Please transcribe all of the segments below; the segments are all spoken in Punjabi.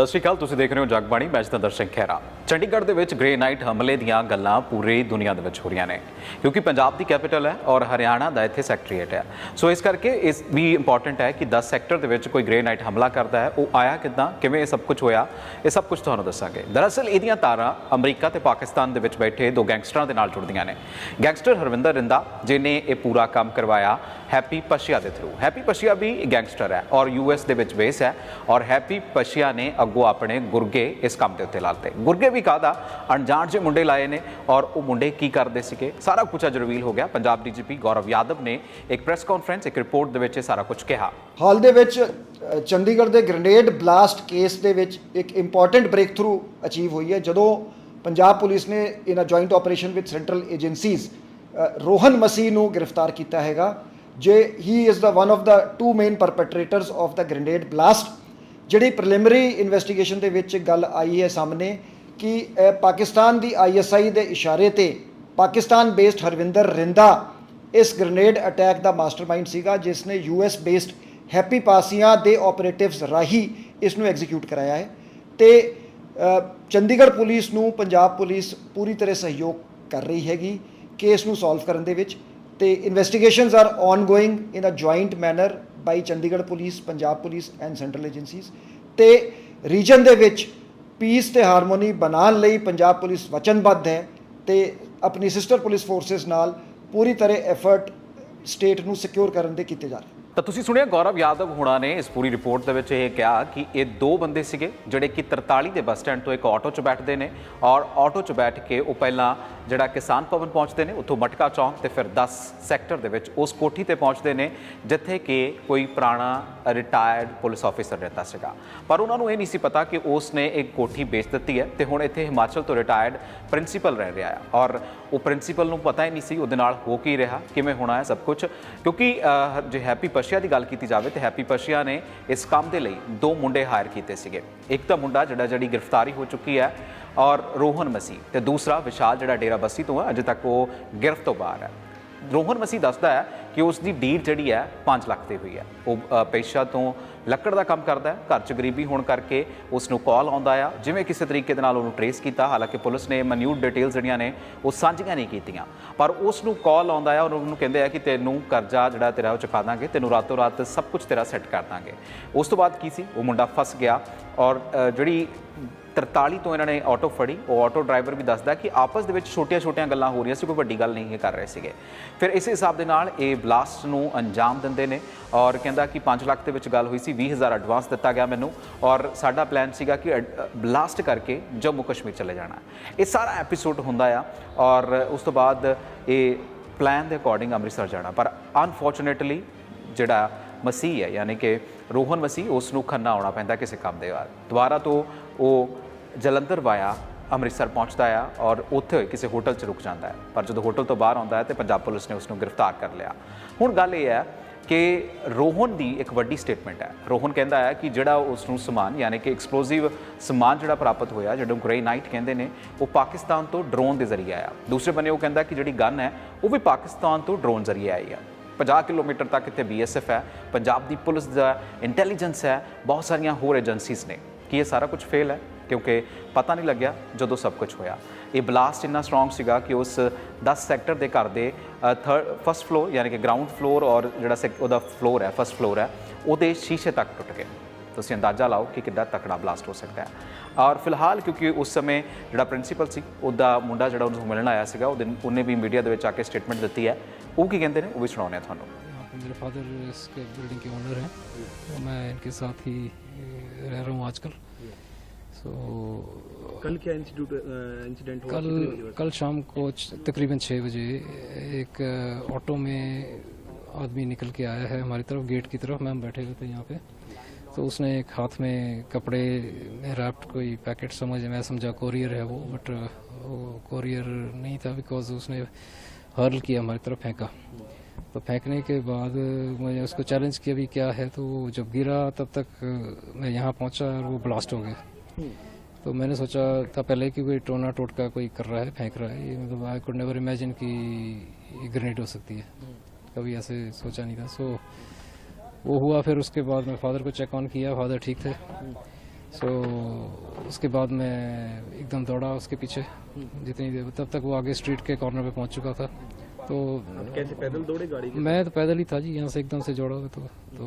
ਸਤਿ ਸ਼੍ਰੀ ਅਕਾਲ ਤੁਸੀਂ ਦੇਖ ਰਹੇ ਹੋ ਜਗਬਾਣੀ ਮੈਂ ਜਤਿੰਦਰ ਸਿੰਘ ਖਹਿਰਾ। ਚੰਡੀਗੜ੍ਹ ਦੇ ਵਿੱਚ ਗ੍ਰੇ ਨਾਈਟ ਹਮਲੇ ਦੀਆਂ ਗੱਲਾਂ ਪੂਰੀ ਦੁਨੀਆ ਦੇ ਵਿੱਚ ਹੋ ਰਹੀਆਂ ਨੇ, ਕਿਉਂਕਿ ਪੰਜਾਬ ਦੀ ਕੈਪੀਟਲ ਹੈ ਔਰ ਹਰਿਆਣਾ ਦਾ ਇੱਥੇ ਸੈਕਟਰੀਏਟ ਹੈ। ਸੋ ਇਸ ਕਰਕੇ ਇਸ ਵੀ ਇੰਪੋਰਟੈਂਟ ਹੈ ਕਿ 10 ਸੈਕਟਰ ਦੇ ਵਿੱਚ ਕੋਈ ਗ੍ਰੇ ਨਾਈਟ ਹਮਲਾ ਕਰਦਾ ਹੈ, ਉਹ ਆਇਆ ਕਿੱਦਾਂ, ਕਿਵੇਂ ਇਹ ਸਭ ਕੁਝ ਹੋਇਆ, ਇਹ ਸਭ ਕੁਝ ਤੁਹਾਨੂੰ ਦੱਸਾਂਗੇ। ਦਰਅਸਲ ਇਹਦੀਆਂ ਤਾਰਾਂ ਅਮਰੀਕਾ ਤੇ ਪਾਕਿਸਤਾਨ ਦੇ ਵਿੱਚ ਬੈਠੇ ਦੋ ਗੈਂਗਸਟਰਾਂ ਦੇ ਨਾਲ ਜੁੜਦੀਆਂ ਨੇ। ਗੈਂਗਸਟਰ ਹਰਵਿੰਦਰ ਰਿੰਦਾ ਜਿਨੇ ਇਹ ਪੂਰਾ ਕੰਮ ਕਰਵਾਇਆ ਹੈਪੀ ਪਸ਼ੀਆ ਦੇ ਥਰੂ ਹੈਪੀ ਪਸ਼ੀਆ ਵੀ ਗੈਂਗਸਟਰ ਹੈ ਔਰ ਯੂਐਸ ਦੇ ਵਿੱਚ ਬੇਸ ਹੈ ਔਰ ਹੈਪੀ ਪਸ਼ੀਆ ਨੇ ਅੱਗੋਂ ਆਪਣੇ ਗੁਰਗੇ ਇਸ ਕੰਮ ਦੇ ਉੱਤੇ ਲਾਤੇ। ਗੁਰਗੇ ਵੀ ਕਾਹਦਾ? ਅਣਜਾਣ ਜਿਹੇ ਮੁੰਡੇ ਲਾਏ ਨੇ ਔਰ ਉਹ ਮੁੰਡੇ ਕੀ ਕਰਦੇ ਸੀਗੇ? ਸਾਰਾ ਕੁਝ ਅੱਜ ਰਿਵੀਲ ਹੋ ਗਿਆ। ਪੰਜਾਬ ਡੀਜੀਪੀ ਗੌਰਵ ਯਾਦਵ ਨੇ ਇੱਕ ਪ੍ਰੈਸ ਕਾਨਫਰੰਸ ਇੱਕ ਰਿਪੋਰਟ ਦੇ ਵਿੱਚ ਇਹ ਸਾਰਾ ਕੁਝ ਕਿਹਾ। ਹਾਲ ਦੇ ਵਿੱਚ ਚੰਡੀਗੜ੍ਹ ਦੇ ਗ੍ਰੇਨੇਡ ਬਲਾਸਟ ਕੇਸ ਦੇ ਵਿੱਚ ਇੱਕ ਇੰਪੋਰਟੈਂਟ ਬ੍ਰੇਕ ਥਰੂ ਅਚੀਵ ਹੋਈ ਹੈ, ਜਦੋਂ ਪੰਜਾਬ ਪੁਲਿਸ ਨੇ in a joint operation with central agencies Rohan Masih ਨੂੰ ਗ੍ਰਿਫਤਾਰ ਕੀਤਾ ਹੈਗਾ, ਜੇ he is the one of the two main perpetrators of the grenade blast ਜਿਹੜੀ ਪ੍ਰੀਲਿਮਿਨਰੀ ਇਨਵੈਸਟੀਗੇਸ਼ਨ ਦੇ ਵਿੱਚ ਗੱਲ ਆਈ ਹੈ ਸਾਹਮਣੇ ਕਿ ਪਾਕਿਸਤਾਨ ਦੀ ਆਈਐਸਆਈ ਦੇ ਇਸ਼ਾਰੇ ਤੇ ਪਾਕਿਸਤਾਨ ਬੇਸਡ ਹਰਵਿੰਦਰ ਰਿੰਦਾ ਇਸ ਗ੍ਰੇਨੇਡ ਅਟੈਕ ਦਾ ਮਾਸਟਰਮਾਈਂਡ ਸੀਗਾ, ਜਿਸ ਨੇ ਯੂਐਸ ਬੇਸਡ ਹੈਪੀ ਪਾਸੀਆਂ ਦੇ ਆਪਰੇਟਿਵਸ ਰਾਹੀਂ ਇਸ ਨੂੰ ਐਗਜ਼ੀਕਿਊਟ ਕਰਾਇਆ ਹੈ ਤੇ ਚੰਡੀਗੜ੍ਹ ਪੁਲਿਸ ਨੂੰ ਪੰਜਾਬ ਪੁਲਿਸ ਪੂਰੀ ਤਰ੍ਹਾਂ ਸਹਿਯੋਗ ਕਰ ਰਹੀ ਹੈਗੀ ਕੇਸ ਨੂੰ ਸੋਲਵ ਕਰਨ ਦੇ ਵਿੱਚ ਤੇ investigations are ongoing in a joint manner by Chandigarh police, Punjab police and central agencies ਤੇ ਰੀਜਨ ਦੇ ਵਿੱਚ ਪੀਸ ਤੇ ਹਾਰਮੋਨੀ ਬਣਾਉਣ ਲਈ ਪੰਜਾਬ ਪੁਲਿਸ ਵਚਨਬੱਧ ਹੈ ਤੇ ਆਪਣੀ ਸਿਸਟਰ ਪੁਲਿਸ ਫੋਰਸਸ ਨਾਲ ਪੂਰੀ ਤਰ੍ਹਾਂ ਐਫਰਟ ਸਟੇਟ ਨੂੰ ਸਿਕਿਉਰ ਕਰਨ ਦੇ ਕੀਤੇ ਜਾ ਰਹੇ ਤਾਂ ਤੁਸੀਂ ਸੁਣਿਆ ਗੌਰਵ ਯਾਦਵ ਹੁਣਾਂ ਨੇ ਇਸ ਪੂਰੀ ਰਿਪੋਰਟ ਦੇ ਵਿੱਚ ਇਹ ਕਿਹਾ ਕਿ ਇਹ ਦੋ ਬੰਦੇ ਸੀਗੇ ਜਿਹੜੇ ਕਿ 43 ਦੇ ਬੱਸ ਸਟੈਂਡ ਤੋਂ ਇੱਕ ਆਟੋ 'ਚ ਬੈਠਦੇ ਨੇ ਔਰ ਆਟੋ 'ਚ ਬੈਠ ਕੇ ਉਹ ਪਹਿਲਾਂ ਜਿਹੜਾ ਕਿਸਾਨ ਭਵਨ ਪਹੁੰਚਦੇ ਨੇ, ਉੱਥੋਂ ਮਟਕਾ ਚੌਂਕ ਤੇ ਫਿਰ 10 ਸੈਕਟਰ ਦੇ ਵਿੱਚ ਉਸ ਕੋਠੀ ਤੇ ਪਹੁੰਚਦੇ ਨੇ, ਜਿੱਥੇ ਕਿ ਕੋਈ ਪੁਰਾਣਾ ਰਿਟਾਇਰਡ ਪੁਲਿਸ ਆਫੀਸਰ ਰਹਿੰਦਾ ਸੀਗਾ। ਪਰ ਉਹਨਾਂ ਨੂੰ ਇਹ ਨਹੀਂ ਸੀ ਪਤਾ ਕਿ ਉਸ ਨੇ ਇੱਕ ਕੋਠੀ ਵੇਚ ਦਿੱਤੀ ਹੈ ਤੇ ਹੁਣ ਇੱਥੇ ਹਿਮਾਚਲ ਤੋਂ ਰਿਟਾਇਰਡ ਪ੍ਰਿੰਸੀਪਲ ਰਹਿ ਰਿਹਾ ਹੈ। ਔਰ ਉਹ ਪ੍ਰਿੰਸੀਪਲ ਨੂੰ ਪਤਾ ਹੀ ਨਹੀਂ ਸੀ ਉਹਦੇ ਨਾਲ ਹੋ ਕੀ ਰਿਹਾ, ਕਿਵੇਂ ਹੋਣਾ ਹੈ ਸਭ ਕੁਝ ਕਿਉਂਕਿ ਜੇ ਹੈਪੀ ਪਸ਼ੀਆ ਦੀ ਗੱਲ ਕੀਤੀ ਜਾਵੇ ਤੇ ਹੈਪੀ ਪਸ਼ੀਆ ਨੇ ਇਸ ਕੰਮ ਦੇ ਲਈ ਦੋ ਮੁੰਡੇ ਹਾਇਰ ਕੀਤੇ ਸੀਗੇ। ਇੱਕ ਤਾਂ ਮੁੰਡਾ ਜਿਹੜਾ, ਜਿਹੜੀ ਗ੍ਰਿਫਤਾਰੀ ਹੋ ਚੁੱਕੀ ਹੈ ਔਰ ਰੋਹਨ ਮਸੀਹ, ਤੇ ਦੂਸਰਾ ਵਿਸ਼ਾਲ ਜਿਹੜਾ ਡੇਰਾ ਬੱਸੀ ਤੋਂ ਹੈ ਅਜੇ ਤੱਕ ਉਹ ਗਿਰਫਤ ਤੋਂ ਬਾਹਰ ਹੈ ਰੋਹਨ ਮਸੀਹ ਦੱਸਦਾ ਹੈ ਕਿ ਉਸ ਦੀ ਡੀਲ ਜਿਹੜੀ ਹੈ 5 ਲੱਖ ਤੇ ਹੋਈ ਹੈ। ਉਹ ਪੇਸ਼ਾ ਤੋਂ ਲੱਕੜ ਦਾ ਕੰਮ ਕਰਦਾ ਹੈ, ਘਰ 'ਚ ਗਰੀਬੀ ਹੋਣ ਕਰਕੇ ਉਸ ਨੂੰ ਕਾਲ ਆਉਂਦਾ ਆ, ਜਿਵੇਂ ਕਿਸੇ ਤਰੀਕੇ ਦੇ ਨਾਲ ਉਹਨੂੰ ਟਰੇਸ ਕੀਤਾ, ਹਾਲਾਂਕਿ ਪੁਲਿਸ ਨੇ ਮਨਿਊਟ ਡਿਟੇਲਸ ਜਿਹੜੀਆਂ ਨੇ ਉਹ ਸਾਂਝੀਆਂ ਨਹੀਂ ਕੀਤੀਆਂ। ਪਰ ਉਸ ਨੂੰ ਕਾਲ ਆਉਂਦਾ ਆ ਔਰ ਉਹਨੂੰ ਕਹਿੰਦੇ ਆ ਕਿ ਤੈਨੂੰ ਕਰਜ਼ਾ ਜਿਹੜਾ ਤੇਰਾ ਉਹ ਚੁਕਾ ਦਾਂਗੇ, ਤੈਨੂੰ ਰਾਤੋਂ ਰਾਤ ਸਭ ਕੁਝ ਤੇਰਾ ਸੈੱਟ ਕਰ ਦਾਂਗੇ। ਉਸ ਤੋਂ ਬਾਅਦ ਕੀ ਸੀ? ਉਹ ਮੁੰਡਾ ਫਸ ਗਿਆ ਔਰ ਜਿਹੜੀ 43 ਤੋਂ ਇਹਨਾਂ ਨੇ ਆਟੋ ਫੜੀ। ਉਹ ਆਟੋ ਡਰਾਈਵਰ ਵੀ ਦੱਸਦਾ ਕਿ ਆਪਸ ਦੇ ਵਿੱਚ ਛੋਟੀਆਂ-ਛੋਟੀਆਂ ਗੱਲਾਂ ਹੋ ਰਹੀਆਂ ਸੀ, ਕੋਈ ਵੱਡੀ ਗੱਲ ਨਹੀਂ ਇਹ ਕਰ ਰਹੇ ਸੀਗੇ। ਫਿਰ ਇਸੇ ਹਿਸਾਬ ਦੇ ਨਾਲ ਇਹ ਬਲਾਸਟ ਨੂੰ ਅੰਜਾਮ ਦਿੰਦੇ ਨੇ ਔਰ ਕਹਿੰਦਾ ਕਿ 5 ਲੱਖ ਦੇ ਵਿੱਚ ਗੱਲ ਹੋਈ ਸੀ 20000 ਐਡਵਾਂਸ ਦਿੱਤਾ ਗਿਆ ਮੈਨੂੰ ਔਰ ਸਾਡਾ ਪਲਾਨ ਸੀਗਾ ਕਿ ਬਲਾਸਟ ਕਰਕੇ ਜੰਮੂ ਕਸ਼ਮੀਰ ਚਲੇ ਜਾਣਾ। ਇਹ ਸਾਰਾ ਐਪੀਸੋਡ ਹੁੰਦਾ ਆ ਔਰ ਉਸ ਤੋਂ ਬਾਅਦ ਇਹ ਪਲਾਨ ਦੇ ਅਕੋਰਡਿੰਗ ਅੰਮ੍ਰਿਤਸਰ ਜਾਣਾ। ਪਰ ਅਨਫੋਰਚੂਨੇਟਲੀ ਜਿਹੜਾ ਮਸੀਹ ਹੈ, ਯਾਨੀ ਕਿ ਰੋਹਨ ਮਸੀਹ, ਉਸ ਨੂੰ ਖੰਨਾ ਆਉਣਾ ਪੈਂਦਾ ਕਿਸੇ ਕੰਮ ਦੇ ਬਾਅਦ ਦੁਬਾਰਾ ਤੋਂ ਉਹ ਜਲੰਧਰ ਵਾਇਆ ਅੰਮ੍ਰਿਤਸਰ ਪਹੁੰਚਦਾ ਆ ਔਰ ਉੱਥੇ ਕਿਸੇ ਹੋਟਲ 'ਚ ਰੁਕ ਜਾਂਦਾ ਹੈ। ਪਰ ਜਦੋਂ ਹੋਟਲ ਤੋਂ ਬਾਹਰ ਆਉਂਦਾ ਹੈ ਤੇ ਪੰਜਾਬ ਪੁਲਿਸ ਨੇ ਉਸ ਨੂੰ ਗ੍ਰਿਫਤਾਰ ਕਰ ਲਿਆ। ਹੁਣ ਗੱਲ ਇਹ ਹੈ ਕਿ ਰੋਹਨ ਦੀ ਇੱਕ ਵੱਡੀ ਸਟੇਟਮੈਂਟ ਹੈ। ਰੋਹਨ ਕਹਿੰਦਾ ਹੈ ਕਿ ਜਿਹੜਾ ਉਸ ਨੂੰ ਸਮਾਨ, ਯਾਨੀ ਕਿ ਐਕਸਪਲੋਸਿਵ ਸਮਾਨ ਜਿਹੜਾ ਪ੍ਰਾਪਤ ਹੋਇਆ, ਜਿਹੜਾ ਗ੍ਰੇ ਨਾਈਟ ਕਹਿੰਦੇ ਨੇ, ਉਹ ਪਾਕਿਸਤਾਨ ਤੋਂ ਡਰੋਨ ਦੇ ਜ਼ਰੀਏ ਆਇਆ। ਦੂਸਰੇ ਬੰਨੇ ਉਹ ਕਹਿੰਦਾ ਕਿ ਜਿਹੜੀ ਗਨ ਹੈ, ਉਹ ਵੀ ਪਾਕਿਸਤਾਨ ਤੋਂ ਡਰੋਨ ਜ਼ਰੀਏ ਆਈ ਹੈ। 50 ਕਿਲੋਮੀਟਰ ਤੱਕ ਇੱਥੇ ਬੀਐਸਐਫ ਹੈ, ਪੰਜਾਬ ਦੀ ਪੁਲਿਸ ਦਾ ਇੰਟੈਲੀਜੈਂਸ ਹੈ, ਬਹੁਤ ਸਾਰੀਆਂ ਹੋਰ ਏਜੰਸੀਜ਼ ਨੇ। ਕੀ ਇਹ ਸਾਰਾ ਕੁਝ ਫੇਲ ਹੈ? ਕਿਉਂਕਿ ਪਤਾ ਨਹੀਂ ਲੱਗਿਆ ਜਦੋਂ ਸਭ ਕੁਝ ਹੋਇਆ ਇਹ ਬਲਾਸਟ ਇੰਨਾ ਸਟਰੋਂਗ ਸੀਗਾ ਕਿ ਉਸ 10 ਸੈਕਟਰ ਦੇ ਘਰ ਦੇ ਫਸਟ ਫਲੋਰ ਯਾਨੀ ਕਿ ਗਰਾਊਂਡ ਫਲੋਰ ਔਰ ਜਿਹੜਾ ਸੈਕ- ਉਹਦਾ ਫਲੋਰ ਹੈ ਫਸਟ ਫਲੋਰ ਹੈ ਉਹਦੇ ਸ਼ੀਸ਼ੇ ਤੱਕ ਟੁੱਟ ਗਏ ਤੁਸੀਂ ਅੰਦਾਜ਼ਾ ਲਾਓ ਕਿ ਕਿੱਡਾ ਤਕੜਾ ਬਲਾਸਟ ਹੋ ਸਕਦਾ ਹੈ ਔਰ ਫਿਲਹਾਲ ਕਿਉਂਕਿ ਉਸ ਸਮੇਂ ਜਿਹੜਾ ਪ੍ਰਿੰਸੀਪਲ ਸੀ ਉਹਦਾ ਮੁੰਡਾ ਜਿਹੜਾ ਉਹਨੂੰ ਮਿਲਣ ਆਇਆ ਸੀਗਾ ਉਹਦੇ ਉਹਨੇ ਵੀ ਮੀਡੀਆ ਦੇ ਵਿੱਚ ਆ ਕੇ ਸਟੇਟਮੈਂਟ ਦਿੱਤੀ ਹੈ ਉਹ ਕੀ ਕਹਿੰਦੇ ਨੇ ਉਹ ਵੀ ਸੁਣਾਉਂਦੇ ਆ ਤੁਹਾਨੂੰ यहाँ पे मेरे फादर इसके बिल्डिंग के ओनर हैं तो मैं इनके साथ ही अ, रह रहा हूँ आजकल सो कल क्या इंसिडेंट इंसिडेंट हुआ? कल? कल शाम को तकरीबन छः बजे एक ऑटो में आदमी निकल के आया है हमारी तरफ़ गेट की तरफ़। मैम बैठे हुए थे यहाँ पे। तो उसने एक हाथ में कपड़े में रैप्ड कोई पैकेट समझ मैं समझा कोरियर है वो बट वो कोरियर नहीं था बिकॉज़ उसने हर्ल किया हमारी तरफ़ फेंका। तो फेंकने के बाद मैंने उसको चैलेंज किया भी क्या है तो जब गिरा तब तक मैं यहाँ पहुँचा और वो ब्लास्ट हो गया। तो मैंने सोचा था पहले कि कोई टोना टोटका कोई कर रहा है फेंक रहा है ये मतलब आई कुड नेवर इमेजिन कि ये ग्रेनेड हो सकती है। कभी ऐसे सोचा नहीं था। सो वो हुआ फिर उसके बाद मैं फादर को चेक ऑन किया फादर ठीक थे। सो उसके बाद मैं एकदम दौड़ा उसके पीछे जितनी देर तब तक वो आगे स्ट्रीट के कॉर्नर पे पहुँच चुका था। तो कैसे पैदल दौड़े गाड़ी मैं तो पैदल ही था जी यहाँ से एकदम से जोड़ा हुआ तो तो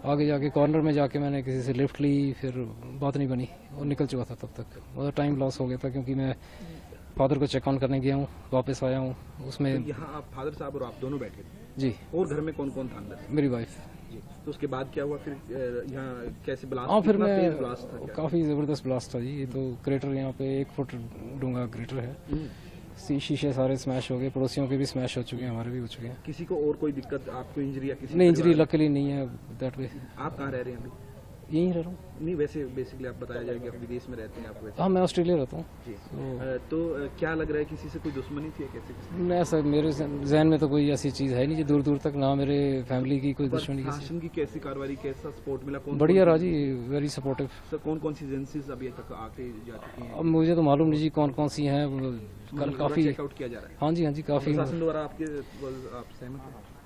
आगे जाके कॉर्नर में जाके मैंने किसी से लिफ्ट ली फिर बात नहीं बनी। और निकल चुका था तब तक। मतलब टाइम लॉस हो गया था क्योंकि मैं फादर को चेक ऑन करने गया हूँ वापस आया हूँ। उसमें तो यहाँ आप फादर साहब और आप दोनों बैठे थे? जी। और घर में कौन कौन था अंदर? मेरी वाइफ जी। तो उसके बाद क्या हुआ फिर यहाँ कैसे ब्लास्ट हाँ फिर मैं ब्लास्ट था काफ़ी ज़बरदस्त ब्लास्ट था जी। ये तो क्रेटर यहाँ पे एक फुट डूँगा क्रेटर है। हम्म। शी- शीशे सारे स्मैश हो गए पड़ोसियों के भी स्मैश हो चुके हैं हमारे भी हो चुके हैं किसी को और कोई दिक्कत आपको इंजरी या किसी नहीं इंजरी परिवार- लकीली नहीं है दैट वे आप कहाँ रह रहे हैं अभी यहीं रह रहा हूँ। नहीं वैसे बेसिकली आप बताया जाए कि आप विदेश में रहते हैं आप वैसे। हाँ मैं ऑस्ट्रेलिया रहता हूँ। जी। अ, तो क्या लग रहा है किसी से कोई दुश्मनी थी कैसे किसी नहीं, ऐसा मेरे जहन में तो कोई ऐसी चीज़ है नहीं जी दूर दूर तक ना मेरे फैमिली की कोई दुश्मनी शासन की कैसी कार्रवाई कैसा सपोर्ट मिला? कौन बढ़िया रहा जी वेरी सपोर्टिव सर कौन कौन सी एजेंसीज अभी तक आके जा चुकी हैं? अब मुझे तो मालूम नहीं जी कौन कौन सी हैं कल काफ़ी चेकआउट किया जा रहा है। हाँ जी हाँ जी काफ़ी प्रशासन द्वारा आपके आप सहमत हैं?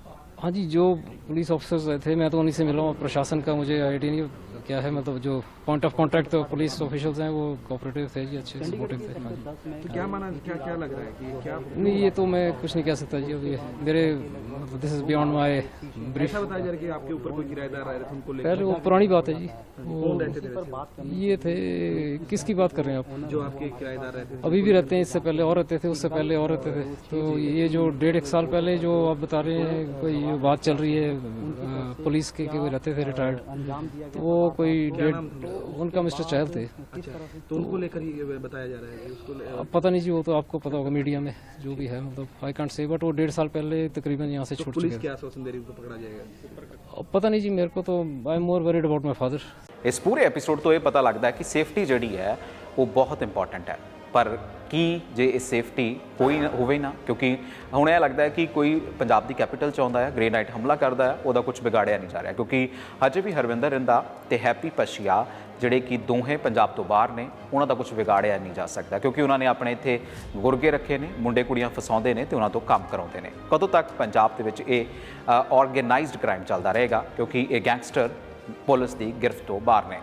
हाँ जी जो पुलिस ऑफिसर्स थे मैं तो उन्हीं से मिला हूँ। प्रशासन का मुझे आइडिया नहीं क्या है मतलब जो पॉइंट ऑफ़ कांटेक्ट तो पुलिस ऑफिशियल्स हैं वो कोऑपरेटिव थे जी अच्छे सपोर्टिव थे। हाँ जी। तो क्या माना क्या क्या लग रहा है कि क्या नहीं ये तो मैं कुछ नहीं कह सकता जी अभी मेरे this is beyond my brief बताया जा रहा है कि आपके ऊपर कोई किराएदार आए थे उनको लेकर पहले वो पुरानी बात है जी। वो ये थे किसकी बात कर रहे हैं आप? जो आपके किराएदार रहते थे अभी भी रहते हैं इससे पहले और रहते थे उससे पहले और रहते थे। तो ये जो डेढ़ एक साल पहले जो आप बता रहे हैं कोई में बात चल रही है पुलिस के, के रहते थे रिटायर्ड तो वो कोई डेट उनका मिस्टर चहल थे। अच्छा, तो उनको लेकर ही बताया जा रहा है पता नहीं जी वो तो आपको पता होगा मीडिया में जो भी है मतलब आई कांट से बट वो डेढ़ साल पहले तकरीबन यहाँ से तो छूट चुके पता नहीं जी मेरे को तो I am more worried about my father इस पूरे एपिसोड तो ये पता लगता है कि सेफ्टी जड़ी है वो बहुत इंपॉर्टेंट है। ਪਰ ਕੀ ਜੇ ਇਹ ਸੇਫਟੀ ਹੋਈ ਨਾ- ਹੋਵੇ ਨਾ, ਕਿਉਂਕਿ ਹੁਣ ਇਹ ਲੱਗਦਾ ਹੈ ਕਿ ਕੋਈ ਪੰਜਾਬ ਦੀ ਕੈਪੀਟਲ ਚ ਆਉਂਦਾ ਹੈ ਗ੍ਰੇ ਨਾਈਟ ਹਮਲਾ ਕਰਦਾ ਹੈ, ਉਹਦਾ ਕੁਝ ਵਿਗਾੜਿਆ ਨਹੀਂ ਜਾ ਰਿਹਾ, ਕਿਉਂਕਿ ਹਜੇ ਵੀ ਹਰਵਿੰਦਰ ਰਿੰਦਾ ਤੇ ਹੈਪੀ ਪਸ਼ੀਆ ਜਿਹੜੇ ਕਿ ਦੋਹੇ ਪੰਜਾਬ ਤੋਂ ਬਾਹਰ ਨੇ, ਉਹਨਾਂ ਦਾ ਕੁਝ ਵਿਗਾੜਿਆ ਨਹੀਂ ਜਾ ਸਕਦਾ, ਕਿਉਂਕਿ ਉਹਨਾਂ ਨੇ ਆਪਣੇ ਇੱਥੇ ਗੁਰਗੇ ਰੱਖੇ ਨੇ, ਮੁੰਡੇ ਕੁੜੀਆਂ ਫਸਾਉਂਦੇ ਨੇ ਤੇ ਉਹਨਾਂ ਤੋਂ ਕੰਮ ਕਰਾਉਂਦੇ ਨੇ। ਕਦੋਂ ਤੱਕ ਪੰਜਾਬ ਦੇ ਵਿੱਚ ਇਹ ਆਰਗੇਨਾਈਜ਼ਡ ਕ੍ਰਾਈਮ ਚੱਲਦਾ ਰਹੇਗਾ, ਕਿਉਂਕਿ ਇਹ ਗੈਂਗਸਟਰ ਪੁਲਿਸ ਦੀ ਗ੍ਰਿਫ਼ਤ ਤੋਂ ਬਾਹਰ ਨੇ।